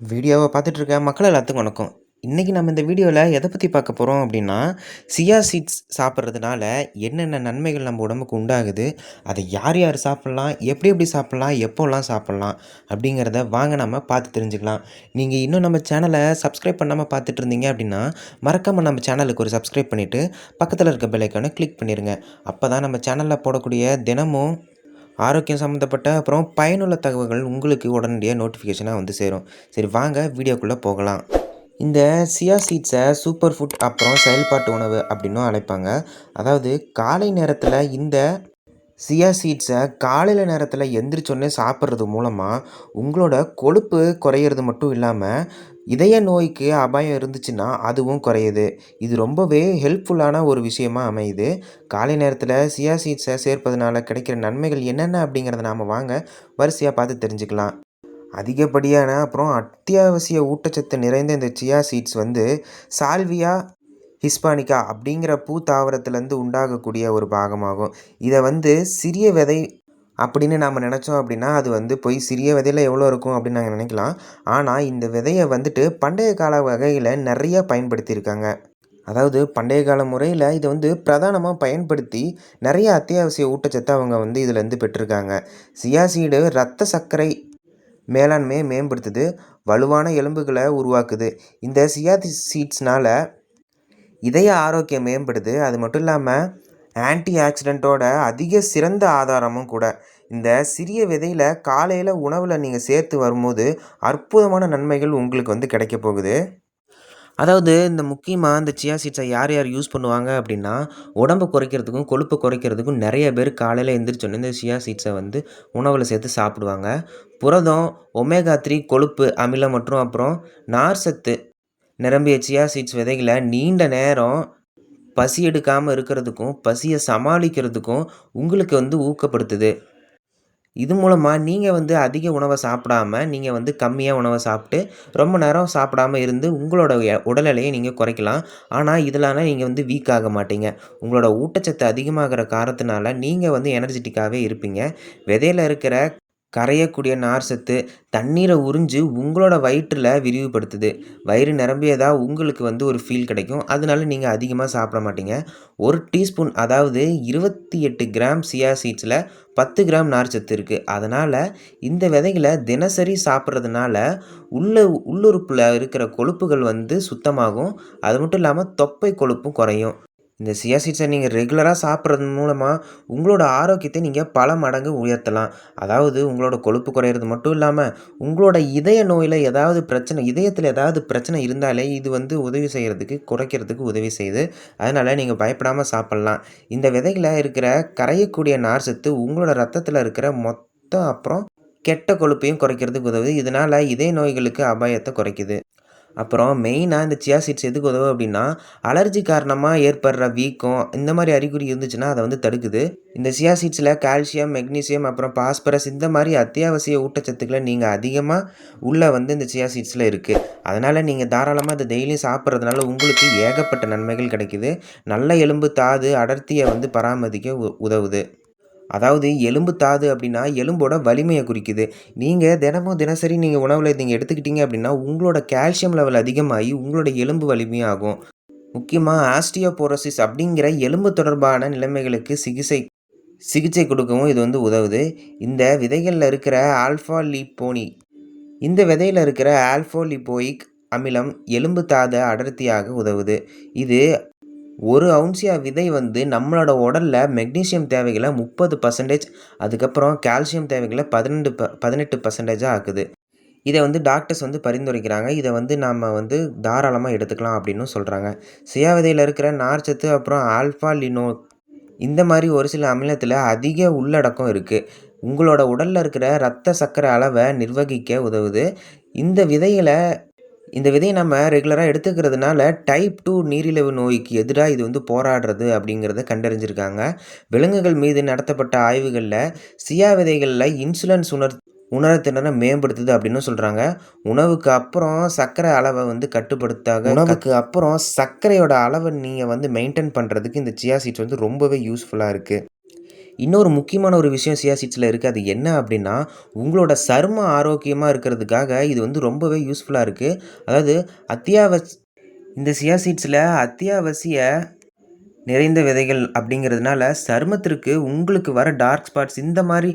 வீடியோவை பார்த்துட்ருக்க மக்கள் எல்லாத்துக்கும் வணக்கம். இன்றைக்கி நம்ம இந்த வீடியோவில் எதை பற்றி பார்க்க போகிறோம் அப்படின்னா சியா சீட்ஸ் சாப்பிட்றதுனால என்னென்ன நன்மைகள் நம்ம உடம்புக்கு உண்டாகுது அதை யார் யார் சாப்பிட்லாம் எப்படி எப்படி சாப்பிட்லாம் எப்போல்லாம் சாப்பிட்லாம் அப்படிங்கிறத வாங்க நம்ம பார்த்து தெரிஞ்சுக்கலாம். நீங்கள் இன்னும் நம்ம சேனலை சப்ஸ்கிரைப் பண்ணாமல் பார்த்துட்டு இருந்தீங்க அப்படின்னா மறக்காமல் நம்ம சேனலுக்கு ஒரு சப்ஸ்கிரைப் பண்ணிவிட்டு பக்கத்தில் இருக்க பெல்லைக்கானை கிளிக் பண்ணிடுங்க அப்போ தான் நம்ம சேனலில் போடக்கூடிய தினமும் ஆரோக்கியம் சம்மந்தப்பட்ட அப்புறம் பயனுள்ள தகவல்கள் உங்களுக்கு உடனடியாக நோட்டிஃபிகேஷனாக வந்து சேரும். சரி வாங்க வீடியோக்குள்ளே போகலாம். இந்த சியா சீட்ஸை சூப்பர் ஃபுட் அப்புறம் செயல்பாட்டு உணவு அப்படின்னும் அழைப்பாங்க. அதாவது காலை நேரத்தில் இந்த சியா சீட்ஸை காலையில் நேரத்தில் எந்திரிச்சோடனே சாப்பிட்றது மூலமாக உங்களோட கொழுப்பு குறையிறது மட்டும் இல்லாமல் இதய நோய்க்கு அபாயம் இருந்துச்சுன்னா அதுவும் குறையுது. இது ரொம்பவே ஹெல்ப்ஃபுல்லான ஒரு விஷயமா அமையுது. காலை நேரத்தில் சியா சீட்ஸை சேர்ப்பதனால கிடைக்கிற நன்மைகள் என்னென்ன அப்படிங்கிறத நாம் வாங்க வரிசையாக பார்த்து தெரிஞ்சுக்கலாம். அதிகப்படியான அப்புறம் அத்தியாவசிய ஊட்டச்சத்து நிறைந்த இந்த சியா சீட்ஸ் வந்து சால்வியா ஹிஸ்பானிக்கா அப்படிங்கிற பூ தாவரத்துலேருந்து உண்டாகக்கூடிய ஒரு பாகமாகும். இதை வந்து சிறிய விதை அப்படின்னு நாம் நினச்சோம் அப்படின்னா அது வந்து போய் சிறிய விதையில் எவ்வளோ இருக்கும் அப்படின்னு நாங்கள் நினைக்கலாம். ஆனால் இந்த விதையை வந்துட்டு பண்டைய கால வகையில் நிறைய பயன்படுத்தியிருக்காங்க. அதாவது பண்டைய கால முறையில் இதை வந்து பிரதானமாக பயன்படுத்தி நிறைய அத்தியாவசிய ஊட்டச்சத்தை அவங்க வந்து இதுலேருந்து பெற்றிருக்காங்க. சியாசீடு ரத்த சர்க்கரை மேலாண்மையை மேம்படுத்துது வலுவான எலும்புகளை உருவாக்குது. இந்த சியாதி சீட்ஸ்னால் இதய ஆரோக்கியம் மேம்படுது. அது மட்டும் இல்லாமல் ஆன்டி ஆக்சிடெண்ட்டோட அதிக சிறந்த ஆதாரமும் கூட. இந்த சிறிய விதையில் காலையில் உணவில் நீங்கள் சேர்த்து வரும்போது அற்புதமான நன்மைகள் உங்களுக்கு வந்து கிடைக்க போகுது. அதாவது இந்த முக்கியமாக இந்த சியா சீட்ஸை யார் யார் யூஸ் பண்ணுவாங்க அப்படின்னா உடம்பு குறைக்கிறதுக்கும் கொழுப்பு குறைக்கிறதுக்கும் நிறைய பேர் காலையில் எந்திரிச்சோன்னே இந்த சியா சீட்ஸை வந்து உணவில் சேர்த்து சாப்பிடுவாங்க. புரதம் ஒமேகா த்ரீ கொழுப்பு அமிலம் மற்றும் அப்புறம் நார் சத்து நிரம்பிய சியா சீட்ஸ் விதைகளை நீண்ட நேரம் பசி எடுக்காமல் இருக்கிறதுக்கும் பசியை சமாளிக்கிறதுக்கும் உங்களுக்கு வந்து ஊக்கப்படுத்துது. இது மூலமாக நீங்கள் வந்து அதிக உணவை சாப்பிடாம நீங்கள் வந்து கம்மியாக உணவை சாப்பிட்டு ரொம்ப நேரம் சாப்பிடாம இருந்து உங்களோட உடல் நீங்கள் குறைக்கலாம். ஆனால் இதனால நீங்கள் வந்து வீக் ஆக மாட்டீங்க. உங்களோட ஊட்டச்சத்து அதிகமாகிற காரணத்தினால நீங்கள் வந்து எனர்ஜெட்டிக்காகவே இருப்பீங்க. விதையில் இருக்கிற கரையக்கூடிய நார் சத்து தண்ணீரை உறிஞ்சு உங்களோட வயிற்றில் விரிவுபடுத்துது. வயிறு நிரம்பியதாக உங்களுக்கு வந்து ஒரு ஃபீல் கிடைக்கும். அதனால நீங்கள் அதிகமாக சாப்பிட மாட்டீங்க. ஒரு டீஸ்பூன் அதாவது இருபத்தி எட்டு கிராம் சியா சீட்ஸில் பத்து கிராம் நார் சத்து இருக்குது அதனால் இந்த விதைகளை தினசரி சாப்பிட்றதுனால உள்ள உள்ளுறுப்பில் இருக்கிற கொழுப்புகள் வந்து சுத்தமாகும். அது மட்டும் இல்லாமல் தொப்பை கொழுப்பும் குறையும். இந்த சியா சீட்ஸை நீங்கள் ரெகுலராக சாப்பிட்றது மூலமாக உங்களோட ஆரோக்கியத்தை நீங்கள் பல மடங்கு உயர்த்தலாம். அதாவது உங்களோட கொழுப்பு குறையிறது மட்டும் இல்லாமல் உங்களோட இதய நோயில் ஏதாவது பிரச்சனை இதயத்தில் ஏதாவது பிரச்சனை இருந்தாலே இது வந்து உதவி செய்கிறதுக்கு குறைக்கிறதுக்கு உதவி செய்யுது. அதனால் நீங்கள் பயப்படாமல் சாப்பிட்லாம். இந்த விதைகளை இருக்கிற கரையக்கூடிய நார் சத்து உங்களோட ரத்தத்தில் இருக்கிற மொத்தம் அப்புறம் கெட்ட கொழுப்பையும் குறைக்கிறதுக்கு உதவுது. இதனால் இதய நோய்களுக்கு அபாயத்தை குறைக்குது. அப்புறம் மெயினாக இந்த சியா சீட்ஸ் எதுக்கு உதவும் அப்படின்னா அலர்ஜி காரணமாக ஏற்படுற வீக்கம் இந்த மாதிரி அறிகுறி இருந்துச்சுன்னா அதை வந்து தடுக்குது. இந்த சியா சீட்ஸில் கால்சியம் மெக்னீசியம் அப்புறம் பாஸ்பரஸ் இந்த மாதிரி அத்தியாவசிய ஊட்டச்சத்துக்களை நீங்கள் அதிகமாக உள்ளே வந்து இந்த சியா சீட்ஸில் இருக்குது அதனால் நீங்கள் தாராளமாக அதை டெய்லியும் சாப்பிட்றதுனால உங்களுக்கு ஏகப்பட்ட நன்மைகள் கிடைக்குது. நல்ல எலும்பு தாது அடர்த்தியை வந்து பராமரிக்க உதவுது. அதாவது எலும்பு தாது அப்படின்னா எலும்போட வலிமையை குறிக்குது. நீங்கள் தினமும் தினசரி நீங்கள் உணவில் நீங்கள் எடுத்துக்கிட்டீங்க அப்படின்னா உங்களோட கால்சியம் லெவல் அதிகமாகி உங்களோட எலும்பு வலிமையாகும் முக்கியமாக ஆஸ்டியோபோரோசிஸ் அப்படிங்கிற எலும்பு தொடர்பான நிலைமைகளுக்கு சிகிச்சை சிகிச்சை கொடுக்கவும் இது வந்து உதவுது. இந்த விதைகளில் இருக்கிற ஆல்ஃபா லிப்போனி இந்த விதையில் இருக்கிற ஆல்ஃபோலிபோயிக் அமிலம் எலும்பு தாத அடர்த்தியாக உதவுது. இது ஒரு அவுன்சியா விதை வந்து நம்மளோட உடலில் மெக்னீஷியம் தேவைகளை முப்பது பர்சன்டேஜ் அதுக்கப்புறம் கால்சியம் தேவைகளை பதினெண்டு ப பதினெட்டு பர்சன்டேஜாக ஆக்குது. இதை வந்து டாக்டர்ஸ் வந்து பரிந்துரைக்கிறாங்க. இதை வந்து நாம் வந்து தாராளமாக எடுத்துக்கலாம் அப்படின்னு சொல்கிறாங்க சுயா விதையில் இருக்கிற நார்ச்சத்து அப்புறம் ஆல்ஃபா லினோ இந்த மாதிரி ஒரு சில அமிலத்தில் அதிக உள்ளடக்கம் இருக்குது உங்களோட உடலில் இருக்கிற ரத்த சர்க்கரை அளவை நிர்வகிக்க உதவுது. இந்த விதைகளை இந்த விதையை நம்ம ரெகுலராக எடுத்துக்கிறதுனால டைப் டூ நீரிழிவு நோய்க்கு எதிராக இது வந்து போராடுறது அப்படிங்கிறத கண்டறிஞ்சிருக்காங்க. விலங்குகள் மீது நடத்தப்பட்ட ஆய்வுகளில் சியா விதைகளில் இன்சுலன்ஸ் உணர் உணர்த்தினரை மேம்படுத்துது அப்படின்னு சொல்கிறாங்க உணவுக்கு அப்புறம் சர்க்கரை அளவை வந்து கட்டுப்படுத்தாக உணவுக்கு அப்புறம் சர்க்கரையோட அளவை நீங்கள் வந்து மெயின்டைன் பண்ணுறதுக்கு இந்த சியா சீட்ஸ் வந்து ரொம்பவே யூஸ்ஃபுல்லாக இருக்குது இன்னொரு முக்கியமான ஒரு விஷயம் சியா சீட்ஸில் இருக்குது அது என்ன அப்படின்னா உங்களோட சரும ஆரோக்கியமாக இருக்கிறதுக்காக இது வந்து ரொம்பவே யூஸ்ஃபுல்லாக இருக்குது அதாவது அத்தியாவசி இந்த சியா சீட்ஸில் அத்தியாவசிய நிறைந்த விதைகள் அப்படிங்கிறதுனால சருமத்திற்கு உங்களுக்கு வர டார்க் ஸ்பாட்ஸ் இந்த மாதிரி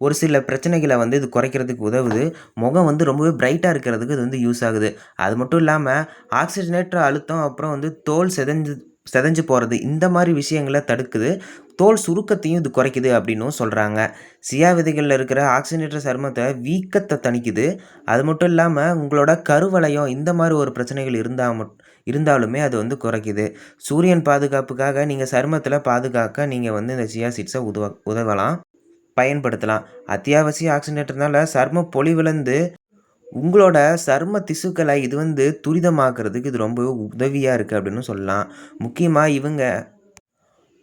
ஒரு சில பிரச்சனைகளை வந்து இது குறைக்கிறதுக்கு உதவுது. முகம் வந்து ரொம்பவே பிரைட்டாக இருக்கிறதுக்கு இது வந்து யூஸ் ஆகுது. அது மட்டும் இல்லாமல் ஆக்சிஜனேற்ற அழுத்தம் அப்புறம் வந்து தோல் செதஞ்சு செதஞ்சு போகிறது இந்த மாதிரி விஷயங்களை தடுக்குது. தோல் சுருக்கத்தையும் இது குறைக்குது அப்படின்னும் சொல்கிறாங்க சியா விதைகளில் இருக்கிற ஆக்சிஜனேற்ற சருமத்தை வீக்கத்தை தணிக்குது. அது மட்டும் இல்லாமல் உங்களோட கருவளையம் இந்த மாதிரி ஒரு பிரச்சனைகள் இருந்தால் இருந்தாலுமே அது வந்து குறைக்குது. சூரியன் பாதுகாப்புக்காக நீங்கள் சருமத்தில் பாதுகாக்க நீங்கள் வந்து இந்த சியா சீட்ஸை உதவ உதவலாம் பயன்படுத்தலாம். அத்தியாவசிய ஆக்சிஜனேட்டர்னால சர்ம பொலிவிழந்து உங்களோட சரும திசுக்களை இது வந்து துரிதமாக்குறதுக்கு இது ரொம்பவே உதவியாக இருக்குது அப்படின்னு சொல்லலாம். முக்கியமாக இவங்க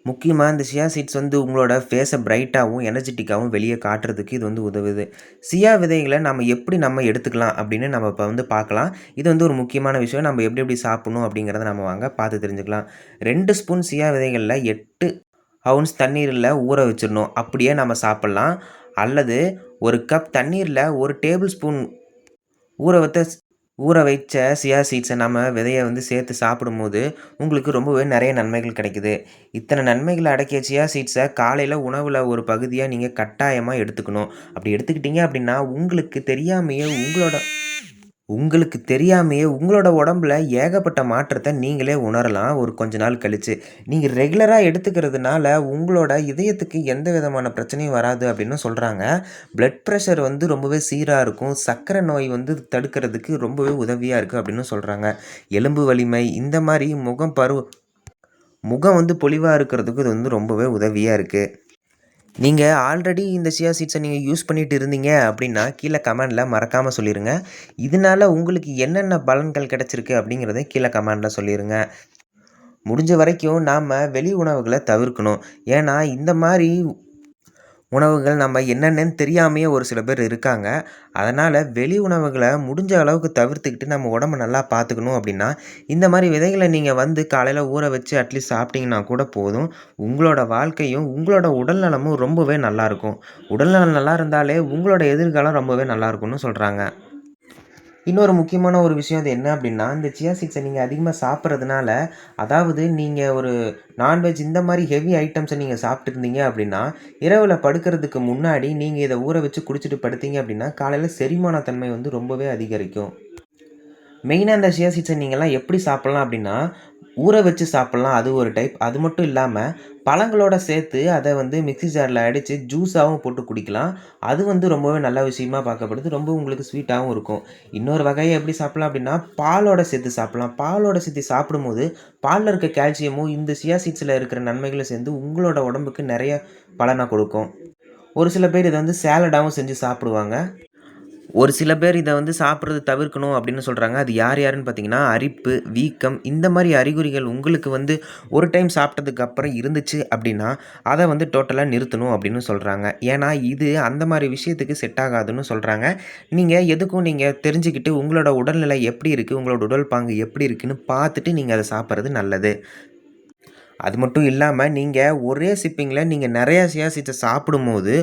முக்கியமாக இந்த சியா சீட்ஸ் வந்து உங்களோட ஃபேஸை பிரைட்டாகவும் எனர்ஜெட்டிக்காகவும் வெளியே காட்டுறதுக்கு இது வந்து உதவுது. சியா விதைகளை நம்ம எப்படி நம்ம எடுத்துக்கலாம் அப்படின்னு நம்ம இப்போ வந்து பார்க்கலாம். இது வந்து ஒரு முக்கியமான விஷயம். நம்ம எப்படி எப்படி சாப்பிடணும் அப்படிங்கிறத நம்ம வாங்க பார்த்து தெரிஞ்சுக்கலாம். ரெண்டு ஸ்பூன் சியா விதைகளில் எட்டு அவுன்ஸ் தண்ணீரில் ஊற வச்சிடணும். அப்படியே நம்ம சாப்பிட்லாம். அல்லது ஒரு கப் தண்ணீரில் ஒரு டேபிள் ஸ்பூன் ஊற வைத்த ஊற வைச்ச சியா சீட்ஸை நம்ம விதையை வந்து சேர்த்து சாப்பிடும்போது உங்களுக்கு ரொம்பவே நிறைய நன்மைகள் கிடைக்குது. இத்தனை நன்மைகளை அடக்கிய சியா சீட்ஸை காலையில் உணவில் ஒரு பகுதியாக நீங்கள் கட்டாயமாக எடுத்துக்கணும். அப்படி எடுத்துக்கிட்டீங்க அப்படின்னா உங்களுக்கு தெரியாமையே உங்களோட உங்களுக்கு தெரியாமையே உங்களோட உடம்புல ஏகப்பட்ட மாற்றத்தை நீங்களே உணரலாம் ஒரு கொஞ்ச நாள் கழித்து நீங்கள் ரெகுலராக எடுத்துக்கிறதுனால உங்களோட இதயத்துக்கு எந்த விதமான பிரச்சனையும் வராது அப்படின்னு சொல்கிறாங்க பிளட் ப்ரெஷர் வந்து ரொம்பவே சீராக இருக்கும். சர்க்கரை நோய் வந்து தடுக்கிறதுக்கு ரொம்பவே உதவியாக இருக்குது அப்படின்னு சொல்கிறாங்க எலும்பு வலிமை இந்த மாதிரி முகம் பருவ முகம் வந்து பொலிவாக இருக்கிறதுக்கு இது வந்து ரொம்பவே உதவியாக இருக்குது நீங்கள் ஆல்ரெடி இந்த சியா சீட்ஸை நீங்கள் யூஸ் பண்ணிட்டு இருந்தீங்க அப்படின்னா கீழே கமெண்டில் மறக்காமல் சொல்லிடுங்க இதனால உங்களுக்கு என்னென்ன பலன்கள் கிடச்சிருக்கு அப்படிங்கிறத கீழே கமெண்டில் சொல்லிடுங்க முடிஞ்ச வரைக்கும் நாம் வெளி உணவுகளை தவிர்க்கணும். ஏன்னா இந்த மாதிரி உணவுகள் நம்ம என்னென்னு தெரியாமையே ஒரு சில பேர் இருக்காங்க. அதனால் வெளி உணவுகளை முடிஞ்ச அளவுக்கு தவிர்த்துக்கிட்டு நம்ம உடம்ப நல்லா பார்த்துக்கணும் அப்படின்னா இந்த மாதிரி விதைகளை நீங்கள் வந்து காலையில் ஊற வச்சு அட்லீஸ்ட் சாப்பிட்டீங்கன்னா கூட போதும். உங்களோட வாழ்க்கையும் உங்களோட உடல்நலமும் ரொம்பவே நல்லாயிருக்கும் உடல்நலம் நல்லா இருந்தாலே உங்களோட எதிர்காலம் ரொம்பவே நல்லா இருக்கும்னு சொல்கிறாங்க இன்னொரு முக்கியமான ஒரு விஷயம் அது என்ன அப்படின்னா இந்த சியா சீட்ஸை நீங்கள் அதிகமாக சாப்பிட்றதுனால அதாவது நீங்கள் ஒரு நான்வெஜ் இந்த மாதிரி ஹெவி ஐட்டம்ஸை நீங்கள் சாப்பிட்டுருந்தீங்க அப்படின்னா இரவில் படுக்கிறதுக்கு முன்னாடி நீங்கள் இதை ஊற வச்சு குடிச்சிட்டு படுத்தீங்க அப்படின்னா காலையில் செரிமான தன்மை வந்து ரொம்பவே அதிகரிக்கும். மெயினாக இந்த சியா சீட்ஸை நீங்கள்லாம் எப்படி சாப்பிட்லாம் அப்படின்னா ஊற வச்சு சாப்பிட்லாம். அது ஒரு டைப் அது மட்டும் இல்லாமல் பழங்களோட சேர்த்து அதை வந்து மிக்ஸி ஜாரில் அடித்து ஜூஸாகவும் போட்டு குடிக்கலாம். அது வந்து ரொம்பவே நல்ல விஷயமா பார்க்கப்படுது. ரொம்ப உங்களுக்கு ஸ்வீட்டாகவும் இருக்கும். இன்னொரு வகையை எப்படி சாப்பிட்லாம் அப்படின்னா பாலோட சேர்த்து சாப்பிட்லாம். பாலோட சேர்த்து சாப்பிடும்போது பாலில் இருக்க கால்சியமும் இந்த சியா சீட்ஸில் இருக்கிற நன்மைகளும் சேர்ந்து உங்களோட உடம்புக்கு நிறைய பலனை கொடுக்கும். ஒரு சில பேர் இதை வந்து சேலடாகவும் செஞ்சு சாப்பிடுவாங்க. ஒரு சில பேர் இதை வந்து சாப்பிட்றது தவிர்க்கணும் அப்படின்னு சொல்கிறாங்க அது யார் யாருன்னு பார்த்தீங்கன்னா அரிப்பு வீக்கம் இந்த மாதிரி அறிகுறிகள் உங்களுக்கு வந்து ஒரு டைம் சாப்பிட்டதுக்கு அப்புறம் இருந்துச்சு அப்படின்னா அதை வந்து டோட்டலாக நிறுத்தணும் அப்படின்னு சொல்கிறாங்க ஏன்னா இது அந்த மாதிரி விஷயத்துக்கு செட் ஆகாதுன்னு சொல்கிறாங்க நீங்கள் எதுக்கும் நீங்கள் தெரிஞ்சுக்கிட்டு உங்களோட உடல்நிலை எப்படி இருக்குது உங்களோட உடல் பாங்கு எப்படி இருக்குன்னு பார்த்துட்டு நீங்கள் அதை சாப்பிட்றது நல்லது. அது மட்டும் இல்லாமல் நீங்கள் ஒரே சிப்பிங்கில் நீங்கள் நிறையா சியாசித்தை சாப்பிடும்போது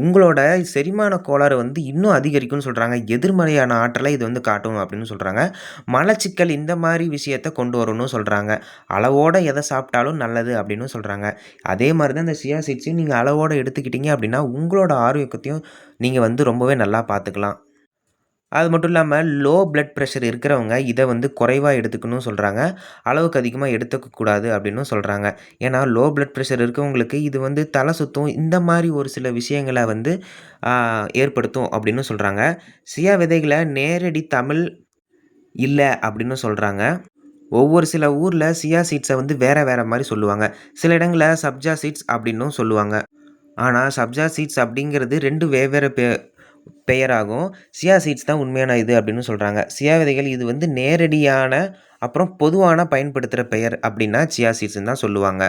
உங்களோட செரிமான கோளாறு வந்து இன்னும் அதிகரிக்கும்னு சொல்கிறாங்க எதிர்மறையான ஆற்றலை இது வந்து காட்டும் அப்படின்னு சொல்கிறாங்க மலச்சிக்கல் இந்த மாதிரி விஷயத்த கொண்டு வரணும்னு சொல்கிறாங்க அளவோடு எதை சாப்பிட்டாலும் நல்லது அப்படின்னு சொல்கிறாங்க அதே மாதிரி தான் இந்த சியாசிட்ஸையும் நீங்கள் அளவோடு எடுத்துக்கிட்டீங்க அப்படின்னா உங்களோட ஆரோக்கியத்தையும் நீங்கள் வந்து ரொம்பவே நல்லா பார்த்துக்கலாம் அது மட்டும் இல்லாமல் லோ பிளட் ப்ரெஷர் இருக்கிறவங்க இதை வந்து குறைவாக எடுத்துக்கணும்னு சொல்கிறாங்க அளவுக்கு அதிகமாக எடுத்துக்கக்கூடாது அப்படின்னும் சொல்கிறாங்க ஏன்னா லோ பிளட் ப்ரெஷர் இருக்கவங்களுக்கு இது வந்து தலை சுத்தும் இந்த மாதிரி ஒரு சில விஷயங்களை வந்து ஏற்படுத்தும் அப்படின்னு சொல்கிறாங்க சியா விதைகளை நேரடி தமிழ் இல்லை அப்படின்னு சொல்கிறாங்க ஒவ்வொரு சில ஊரில் சியா சீட்ஸை வந்து வேறு வேறு மாதிரி சொல்லுவாங்க. சில இடங்களில் சப்ஜா சீட்ஸ் அப்படின்னும் சொல்லுவாங்க. ஆனால் சப்ஜா சீட்ஸ் அப்படிங்கிறது ரெண்டு வெவ்வேறு பே பெயராகும். சியா சீட்ஸ் தான் உண்மையான இது அப்படின்னு சொல்கிறாங்க சியா விதைகள் இது வந்து நேரடியான அப்புறம் பொதுவான பயன்படுத்துகிற பெயர் அப்படின்னா சியா சீட்ஸ்ன்னு தான் சொல்லுவாங்க.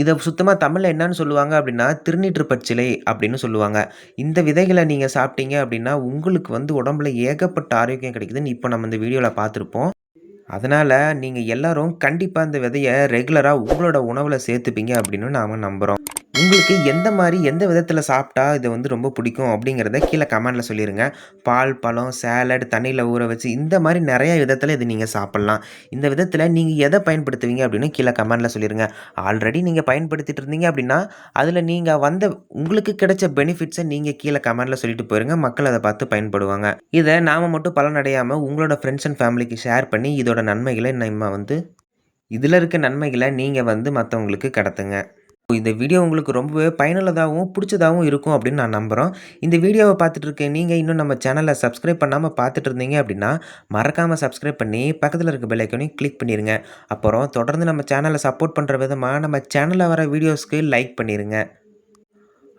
இதை சுத்தமாக தமிழில் என்னன்னு சொல்லுவாங்க அப்படின்னா திருநீற்று பச்சிலை அப்படின்னு சொல்லுவாங்க. இந்த விதைகளை நீங்கள் சாப்பிட்டீங்க அப்படின்னா உங்களுக்கு வந்து உடம்புல ஏகப்பட்ட ஆரோக்கியம் கிடைக்குதுன்னு இப்போ நம்ம இந்த வீடியோவில் பார்த்துருப்போம். அதனால் நீங்கள் எல்லாரும் கண்டிப்பாக இந்த விதையை ரெகுலராக உங்களோட உணவில் சேர்த்துப்பீங்க அப்படின்னு நாம் நம்புகிறோம் உங்களுக்கு எந்த மாதிரி எந்த விதத்தில் சாப்பிட்டா இது வந்து ரொம்ப பிடிக்கும் அப்படிங்கிறத கீழே கமெண்டில் சொல்லிடுங்க பால், பழம், சேலட் தண்ணியில் ஊற வச்சு இந்த மாதிரி நிறையா விதத்தில் இதை நீங்கள் சாப்பிட்லாம் இந்த விதத்தில் நீங்கள் எதை பயன்படுத்துவீங்க அப்படின்னு கீழே கமெண்டில் சொல்லிடுங்க ஆல்ரெடி நீங்கள் பயன்படுத்திட்டு இருந்தீங்க அப்படின்னா, அதில் நீங்கள் வந்த உங்களுக்கு கிடைச்ச பெனிஃபிட்ஸை நீங்கள் கீழே கமெண்டில் சொல்லிட்டு போயிருங்க. மக்கள் அதை பார்த்து பயன்படுவாங்க. இதை நாம மட்டும் பலனடையாமல் உங்களோட ஃப்ரெண்ட்ஸ் அண்ட் ஃபேமிலிக்கு ஷேர் பண்ணி இதோட நன்மைகளை நம்ம வந்து இதில் இருக்க நன்மைகளை நீங்கள் வந்து மற்றவங்களுக்கு கடத்துங்க. இந்த வீடியோ உங்களுக்கு ரொம்பவே பயனுள்ளதாகவும் பிடிச்சதாகவும் இருக்கும் அப்படின்னு நான் நம்புகிறோம் இந்த வீடியோவை பார்த்துட்டு நீங்கள் இன்னும் நம்ம சேனலை சப்ஸ்கிரைப் பண்ணாமல் பார்த்துட்டு இருந்தீங்க அப்படின்னா, மறக்காமல் சப்ஸ்கிரைப் பண்ணி பக்கத்தில் இருக்க பெல்லைக்கனையும் கிளிக் பண்ணிடுங்க அப்புறம் தொடர்ந்து நம்ம சேனலை சப்போர்ட் பண்ணுற விதமாக நம்ம சேனலில் வர வீடியோஸ்க்கு லைக் பண்ணிடுங்க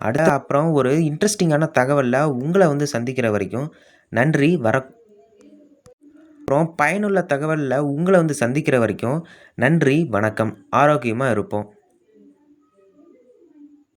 அடுத்து அப்புறம் ஒரு இன்ட்ரெஸ்டிங்கான தகவலில் உங்களை வந்து சந்திக்கிற வரைக்கும் நன்றி வர அப்புறம் பயனுள்ள தகவலில் உங்களை வந்து சந்திக்கிற வரைக்கும் நன்றி, வணக்கம். ஆரோக்கியமாக இருப்போம்.